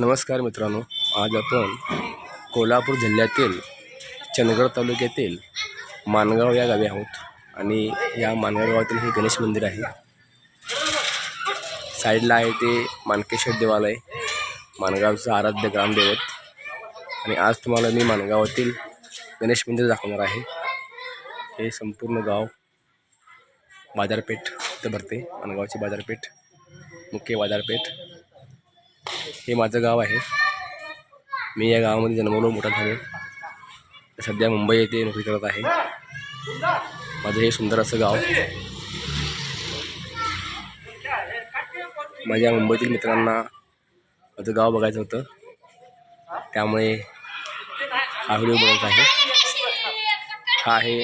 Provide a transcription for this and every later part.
नमस्कार मित्रांनो आज आपण कोल्हापूर जिल्ह्यातील चंदगड तालुक्यातील मानगाव या गावी आहोत आणि या मानगाव गावातील हे गणेश मंदिर आहे. साईडला आहे ते मानकेश्वर देवालय मानगावचं आराध्य ग्रामदैवत आणि आज तुम्हाला मी मानगावातील गणेश मंदिर दाखवणार आहे. हे संपूर्ण गाव बाजारपेठ इथं भरते मानगावची बाजारपेठ मुख्य बाजारपेठ. हे माझं गाव आहे. मी या गावामध्ये जन्मलो मोठा झालो. सध्या मुंबई येथे नोकरी करत आहे. माझं हे सुंदर असं गाव. माझ्या मुंबईतील मित्रांना माझं गाव बघायचं होतं. त्यामुळे हा व्हिडिओ बनवत आहे. हा आहे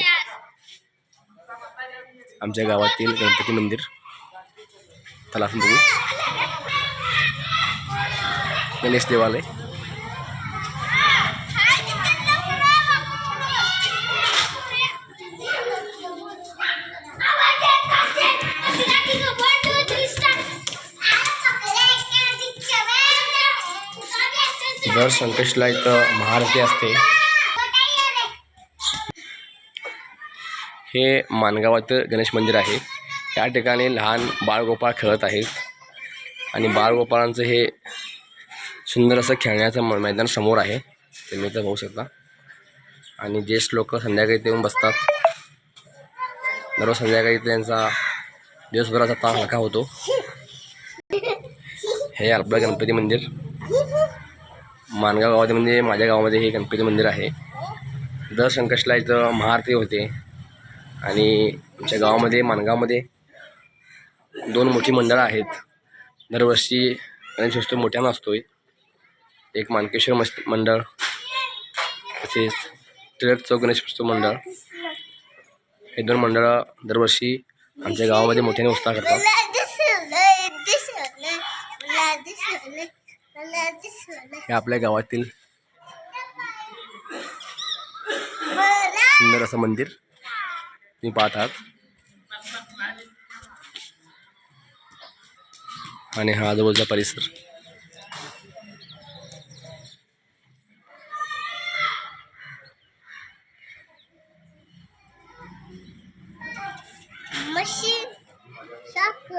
आमच्या गावातील गणपती मंदिर. चला आपण बघू. गणेश देवालय दर संकष्टीला इथं महाआरती असते हे मानगावाचं गणेश मंदिर आहे. या ठिकाणी लहान बाळगोपाळ खेळत आहेत. आणि बाळगोपाळांचं हे सुंदर असं खेळण्याचं म- मैदान समोर आहे. तुम्ही इथं पाहू शकता. आणि ज्येष्ठ लोक संध्याकाळी येऊन बसतात. दररोज संध्याकाळी त्यांचा दिवसभराचा ताण हलका होतो. हे आपलं गणपती मंदिर. मानगाव गावामध्ये म्हणजे माझ्या गावामध्ये हे गणपती मंदिर आहे. दर संकष्टला इथं महाआरती होते. आणि आमच्या गावामध्ये मानगावमध्ये दोन मोठी मंडळं आहेत. दरवर्षी गणेशोत्सव मोठ्यानं आहे एक मानकेश्वर मस् मंडळ. तसेच टिळक चौक गणेशोत्सव मंडळ. हे दोन मंडळं दरवर्षी आमच्या गावामध्ये मोठ्याने उत्साह करतात. हे आपल्या गावातील सुंदर असं मंदिर. तुम्ही पाहत आहात. आणि हा आजूबाजूचा परिसर. 是小狗